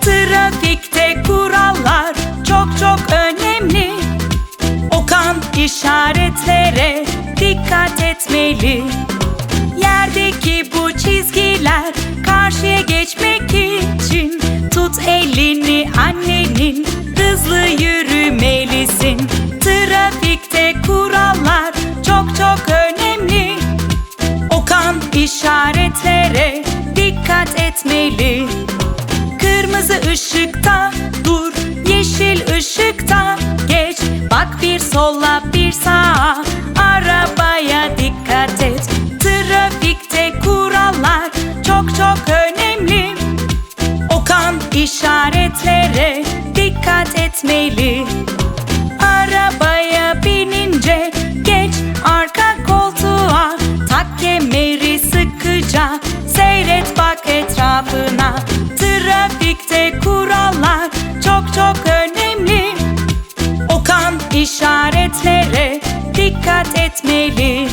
Trafikte kurallar çok çok önemli. Okan işaretlere dikkat etmeli. Yerdeki bu çizgiler karşıya geçmek için tut elini annenin hızlı yürü. İşaretlere dikkat etmeli. Kırmızı ışıkta dur, yeşil ışıkta geç. Bak bir sola bir sağa, arabaya dikkat et. Trafikte kurallar çok çok önemli. Okan işaretlere dikkat etmeli sıkıca seyret bak etrafına. Trafikte kurallar çok çok önemli. Okan işaretlere dikkat etmeli